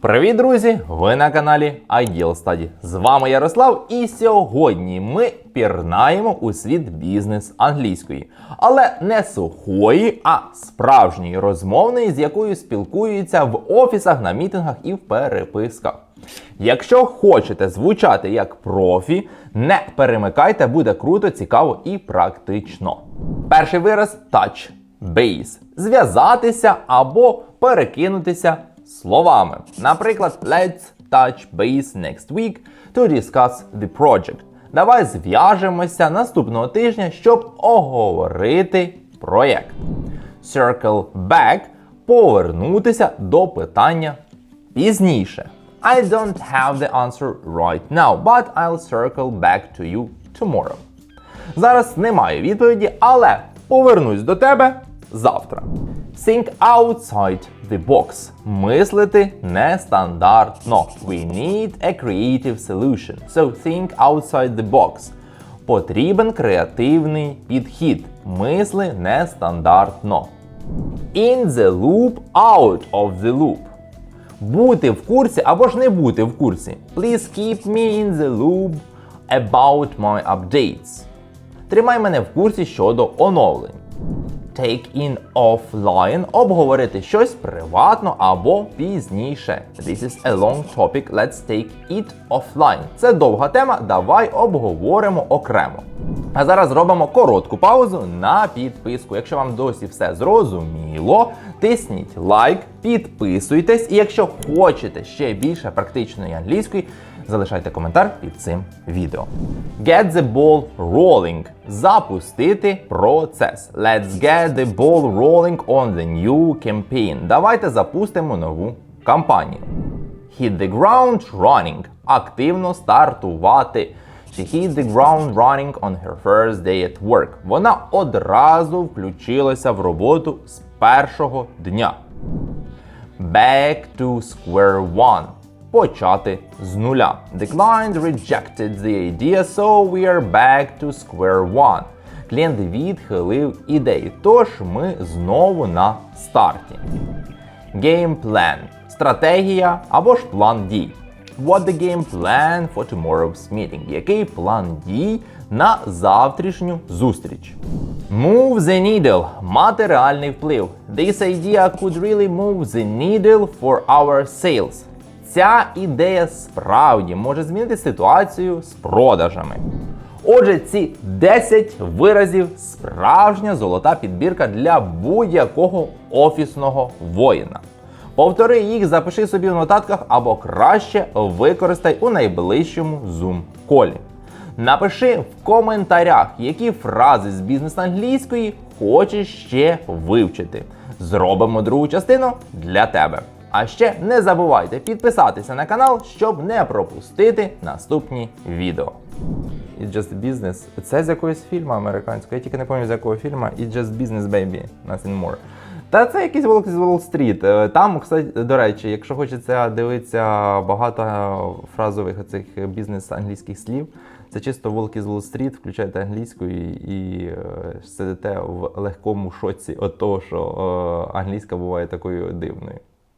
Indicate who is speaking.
Speaker 1: Привіт, друзі! Ви на каналі Ideal Study. З вами Ярослав, і сьогодні ми пірнаємо у світ бізнес англійської, але не сухої, а справжньої розмовної, з якою спілкуються в офісах, на мітингах і в переписках. Якщо хочете звучати як профі, не перемикайте, буде круто, цікаво і практично. Перший вираз touch base. Зв'язатися або перекинутися словами. Наприклад, let's touch base next week to discuss the project. Давай зв'яжемося наступного тижня, щоб оговорити проєкт. Circle back повернутися до питання пізніше. I don't have the answer right now, but I'll circle back to you tomorrow. Зараз немає відповіді, але повернусь до тебе завтра. Think outside the box. Мислити нестандартно. We need a creative solution. So think outside the box. Потрібен креативний підхід. Мисли нестандартно. In the loop, out of the loop. Бути в курсі або ж не бути в курсі. Please keep me in the loop about my updates. Тримай мене в курсі щодо оновлень. Take in offline обговорити щось приватно або пізніше. This is a long topic, let's take it offline. Це довга тема, давай обговоримо окремо. А зараз зробимо коротку паузу на підписку. Якщо вам досі все зрозуміло, тисніть лайк, підписуйтесь, і якщо хочете ще більше практичної англійської, залишайте коментар під цим відео. Get the ball rolling. Запустити процес. Let's get the ball rolling on the new campaign. Давайте запустимо нову кампанію. Hit the ground running. Активно стартувати. She hit the ground running on her first day at work. Вона одразу включилася в роботу з першого дня. Back to square one. Почати з нуля. The client rejected the idea, so we are back to square one. Клієнт відхилив ідею, тож ми знову на старті. Game plan – стратегія або ж план дій. What the game plan for tomorrow's meeting? Який план дій на завтрашню зустріч? Move the needle – мати реальний вплив. This idea could really move the needle for our sales. Ця ідея справді може змінити ситуацію з продажами. Отже, ці 10 виразів справжня золота підбірка для будь-якого офісного воїна. Повтори їх, запиши собі в нотатках або краще використай у найближчому зум-колі. Напиши в коментарях, які фрази з бізнес англійської хочеш ще вивчити. Зробимо другу частину для тебе. А ще не забувайте підписатися на канал, щоб не пропустити наступні відео. It's just business. Це з якоїсь фільму американського. Я тільки не пам'ятаю з якого фільму. It's just business, baby. Nothing more. Та це якийсь волк з Уолл-стріт. Там, кстати, до речі, якщо хочеться дивитися багато фразових оцих бізнес англійських слів, це чисто волк із Уолл-стріт, включайте англійську і, і е, сидите в легкому шоці від того, що е, англійська буває такою дивною.